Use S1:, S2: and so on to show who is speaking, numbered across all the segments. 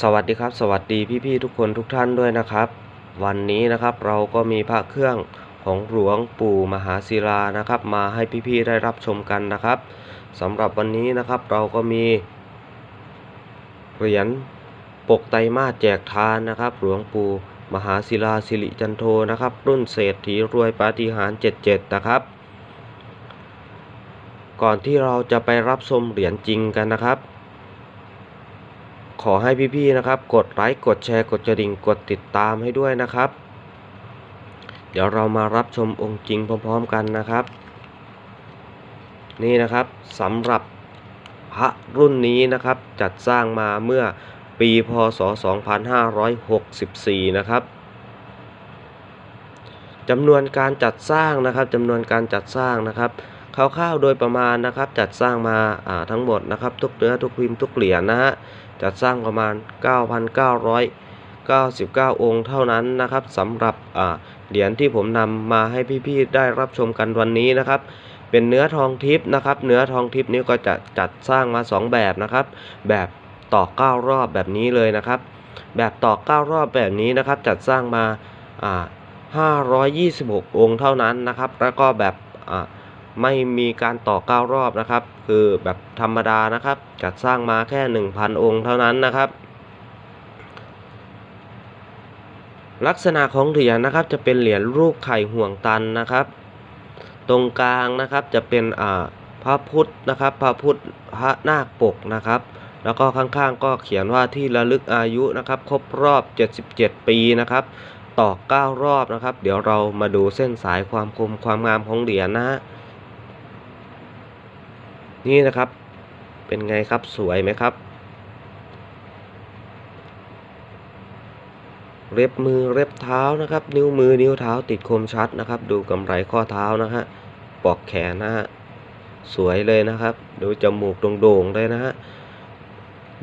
S1: สวัสดีครับ สวัสดีพี่ๆทุกคนทุกท่านด้วยนะครับ วันนี้นะครับเราก็มีพระเครื่องของหลวงปู่มหาศิลานะครับ มาให้พี่ๆได้รับชมกันนะครับสำหรับวันนี้นะครับเราก็มีเหรียญปกไตมาแจกทานนะครับ หลวงปู่มหาศิลาสิริจันโทนะครับ รุ่นเศรษฐีรวยปาฏิหาริย์77 นะครับ ก่อนที่เราจะไปรับชมเหรียญจริงกันนะครับ ขอให้พี่ๆนะครับ กดไลค์กดแชร์กดกระดิ่งกดติดตามให้ด้วยนะครับ เดี๋ยวเรามารับชมองค์จริงพร้อม ๆ กันนะครับ นี่นะครับสำหรับพระรุ่นนี้นะครับ จัดสร้างมาเมื่อปีพศ 2564 นะครับจำนวนการจัดสร้างนะครับจำนวนการจัดสร้างนะครับคร่าวๆโดยประมาณนะครับ จัดสร้างมาาทั้งหมดนะครับ ทุกเนื้อทุกพิมพ์ทุกเหรียญนะฮะ จัดสร้างประมาณ 9,999 องค์เท่านั้นนะครับสำหรับเหรียญที่ผมนำมาให้พี่ๆได้รับชมกันวันนี้นะครับ เป็นเนื้อทองทิพย์นะครับ เนื้อทองทิพย์นี้ก็จะจัดสร้างมา 2 แบบนะครับ แบบต่อ 9 รอบแบบนี้เลยนะครับ แบบต่อ 9 รอบแบบนี้นะครับ จัดสร้างมาอ่า526 องค์เท่านั้นนะครับ แล้วก็แบบอ่า ไม่มีการต่อ9รอบนะครับ คือแบบธรรมดานะครับ จัดสร้างมาแค่ 1,000 องค์เท่านั้นนะครับ ลักษณะของเหรียญนะครับจะเป็นเหรียญรูปไข่ห่วงตันนะครับ ตรงกลางนะครับจะเป็นอ่าพระพุทธนะครับ พระพุทธพระนาคปกนะครับ แล้วก็ข้างๆก็เขียนว่าที่ระลึกอายุนะครับ ครบรอบ 77 ปีนะครับต่อ 9 รอบนะครับ เดี๋ยวเรามาดูเส้นสายความคมความงามของเหรียญนะฮะ นี่นะครับ เป็นไงครับสวยไหมครับ เล็บมือเล็บเท้านะครับ นิ้วมือนิ้วเท้าติดคมชัดนะครับ ดูกำไรข้อเท้านะฮะปอกแขนนะฮะสวยเลยนะครับ ดูจมูกโด่งๆเลยนะฮะ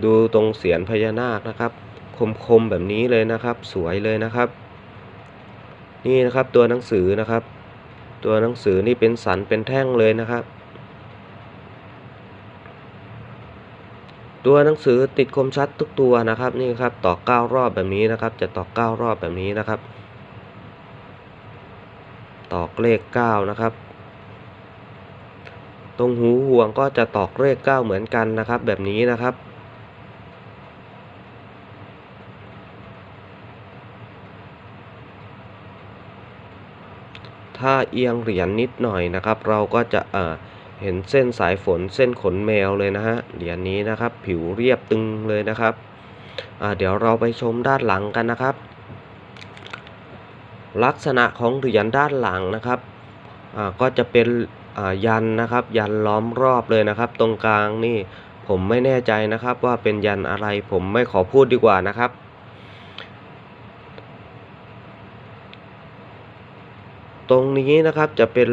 S1: ดูตรงเสียนพญานาคนะครับ คมๆแบบนี้เลยนะครับ สวยเลยนะครับ นี่นะครับตัวหนังสือนะครับ ตัวหนังสือนี่เป็นสันเป็นแท่งเลยนะครับ ตัวหนังสือติดคมชัดทุกตัวนะครับนี่ครับต่อ9รอบแบบนี้นะครับ จะต่อ9รอบแบบนี้นะครับ ตอกเลข9นะครับ ตรงหูห่วงก็จะตอกเลข9เหมือนกันนะครับ แบบนี้นะครับ ถ้าเอียงเหรียญนิดหน่อยนะครับ เราก็จะเอ่อ เห็นเส้นสายฝนเส้นขนแมวเลยนะฮะเหรียญนี้นะครับ ผิวเรียบตึงเลยนะครับเดี๋ยวเราไปชมด้านหลังกันนะครับ ลักษณะของเหรียญด้านหลังนะครับก็จะเป็นยันนะครับ ยันล้อมรอบเลยนะครับ ตรงกลางนี่ผมไม่แน่ใจนะครับว่าเป็นยันอะไรผมไม่ขอพูดดีกว่านะครับ ตรงนี้นะครับจะเป็น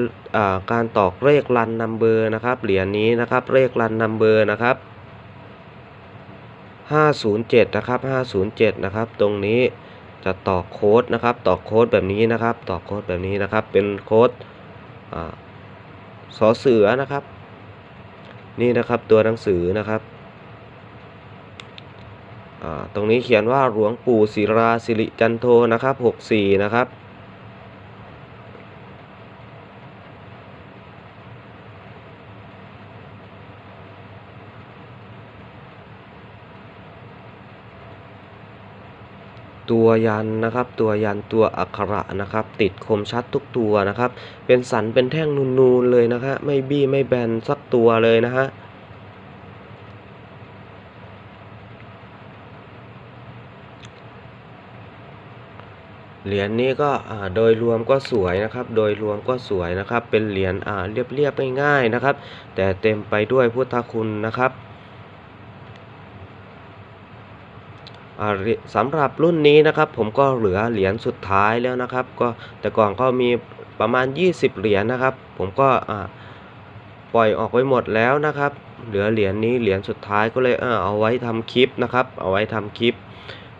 S1: การตอกเลขรันนัมเบอร์นะครับเหรียญนี้นะครับเลขรันนัมเบอร์นะครับ507นะครับ507นะครับตรงนี้จะตอกโค้ดนะครับตอกโค้ดแบบนี้นะครับตอกโค้ดแบบนี้นะครับเป็นโค้ดอ่าสอเสือนะครับ นี่นะครับตัวหนังสือนะครับตรงนี้เขียนว่าหลวงปู่ศิราสิริจันโทนะครับ64นะครับ ตัวยันนะครับ ตัวยันตัวอักขระนะครับ ติดคมชัดทุกตัวนะครับ เป็นสันเป็นแท่งนูนๆเลยนะฮะไม่บี้ไม่แบนสักตัวเลยนะฮะเหรียญนี้ก็โดยรวมก็สวยนะครับ โดยรวมก็สวยนะครับ เป็นเหรียญเรียบๆง่ายๆนะครับ แต่เต็มไปด้วยพุทธคุณนะครับ อ่าเหรีย สำหรับรุ่นนี้นะครับผมก็เหลือเหรียญสุดท้ายแล้วนะครับ ก็แต่ก่อนก็มีประมาณ 20 เหรียญนะครับ ผมก็ปล่อยออกไปหมดแล้วนะครับ เหลือเหรียญนี้เหรียญสุดท้ายก็เลยเออเอาไว้ทำคลิปนะครับ เอาไว้ทำคลิป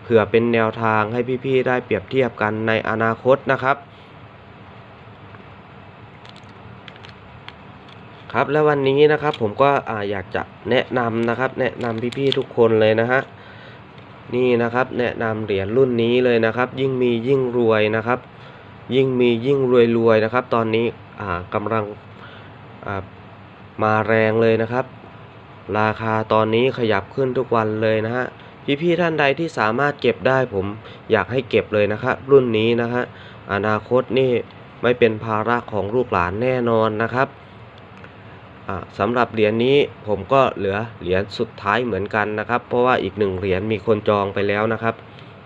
S1: เผื่อเป็นแนวทางให้พี่ๆได้เปรียบเทียบกันในอนาคตนะครับ ครับแล้ววันนี้นะครับผมก็ออยากจะแนะนำนะครับ แนะนำพี่ๆทุกคนเลยนะฮะ นี่นะครับแนะนำเหรียญรุ่นนี้เลยนะครับ ยิ่งมียิ่งรวยนะครับ ยิ่งมียิ่งรวยรวยนะครับ ตอนนี้อ่ากำลังอ่ามาแรงเลยนะครับ ราคาตอนนี้ขยับขึ้นทุกวันเลยนะฮะพี่ๆท่านใดที่สามารถเก็บได้ผมอยากให้เก็บเลยนะครับ รุ่นนี้นะฮะอนาคตนี่ไม่เป็นภาระของลูกหลานแน่นอนนะครับ สำหรับเหรียญนี้ผมก็เหลือเหรียญสุดท้ายเหมือนกันนะครับ เพราะว่าอีกหนึ่งเหรียญมีคนจองไปแล้วนะครับ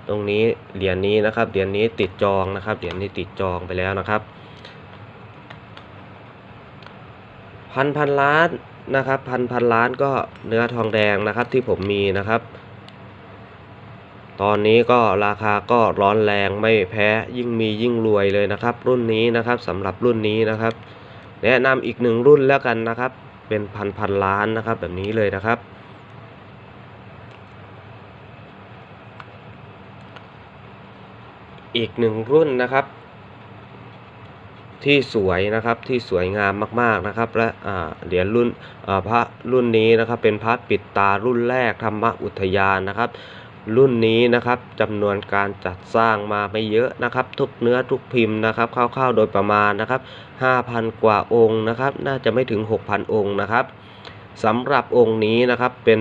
S1: ตรงนี้เหรียญนี้นะครับเหรียญนี้ติดจองนะครับเหรียญนี้ติดจองไปแล้วนะครับ พันพันล้านนะครับ พันพันล้านก็เนื้อทองแดงนะครับที่ผมมีนะครับ ตอนนี้ก็ราคาก็ร้อนแรงไม่แพ้ยิ่งมียิ่งรวยเลยนะครับ รุ่นนี้นะครับสำหรับรุ่นนี้นะครับ แนะนำอีกหนึ่งรุ่นแล้วกันนะครับ เป็นพันพันล้านนะครับแบบนี้เลยนะครับ อีกหนึ่งรุ่นนะครับ ที่สวยนะครับที่สวยงามมากๆนะครับ และอ่าเหรียญรุ่นอ่าพระรุ่นนี้นะครับ เป็นพระปิดตารุ่นแรกธรรมอุทยานนะครับ รุ่นนี้นะครับจำนวนการจัดสร้างมาไม่เยอะนะครับ ทุกเนื้อทุกพิมพ์นะครับคร่าวๆโดยประมาณนะครับ 5,000 กว่าองค์นะครับ น่าจะไม่ถึง 6,000 องค์นะครับสำหรับองค์นี้นะครับเป็น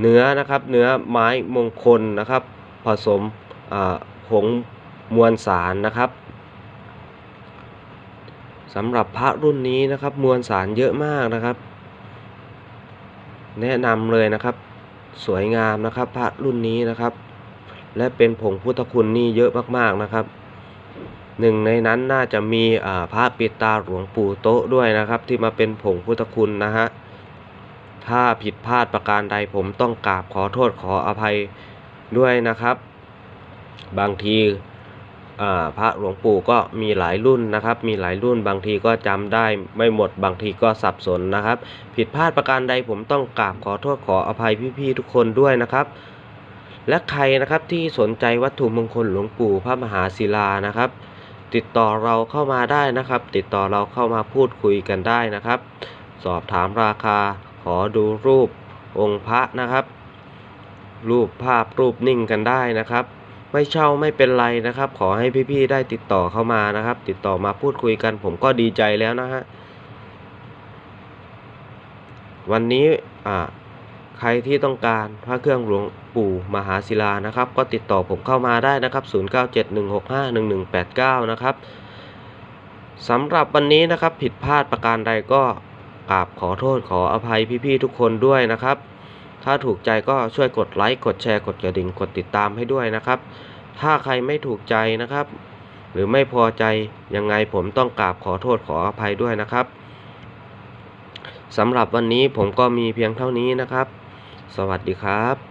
S1: เนื้อนะครับเนื้อไม้มงคลนะครับ ผสมผงมวลสารนะครับสำหรับพระรุ่นนี้นะครับมวลสารเยอะมากนะครับ แนะนำเลยนะครับ สวยงามนะครับ พระรุ่นนี้นะครับ และเป็นผงพุทธคุณนี่เยอะมากๆนะครับหนึ่งในนั้นน่าจะมีพระปิตาหลวงปู่โต๊ะด้วยนะครับ ที่มาเป็นผงพุทธคุณนะฮะถ้าผิดพลาดประการใดผมต้องกราบขอโทษขออภัยด้วยนะครับ บางที พระหลวงปู่ก็มีหลายรุ่นนะครับ มีหลายรุ่นบางทีก็จำได้ไม่หมดบางทีก็สับสนนะครับ ผิดพลาดประการใดผมต้องกราบขอโทษขออภัยพี่ๆทุกคนด้วยนะครับ และใครนะครับที่สนใจวัตถุมงคลหลวงปู่พระมหาศิลานะครับ ติดต่อเราเข้ามาได้นะครับ ติดต่อเราเข้ามาพูดคุยกันได้นะครับ สอบถามราคาขอดูรูปองค์พระนะครับ รูปภาพรูปนิ่งกันได้นะครับ ไม่เช่าไม่เป็นไรนะครับ ขอให้พี่ๆได้ติดต่อเข้ามานะครับ ติดต่อมาพูดคุยกัน ผมก็ดีใจแล้วนะฮะวันนี้อ่าใครที่ต้องการพระเครื่องหลวงปู่มหาศิลานะครับ ก็ติดต่อผมเข้ามาได้นะครับ 0971651189 นะครับสำหรับวันนี้นะครับผิดพลาดประการใดก็กราบขอโทษขออภัยพี่ๆทุกคนด้วยนะครับ ถ้าถูกใจก็ช่วยกดไลค์ กดแชร์ กดกระดิ่ง กดติดตามให้ด้วยนะครับ ถ้าใครไม่ถูกใจนะครับ หรือไม่พอใจยังไงผมต้องกราบขอโทษขออภัยด้วยนะครับสำหรับวันนี้ผมก็มีเพียงเท่านี้นะครับ สวัสดีครับ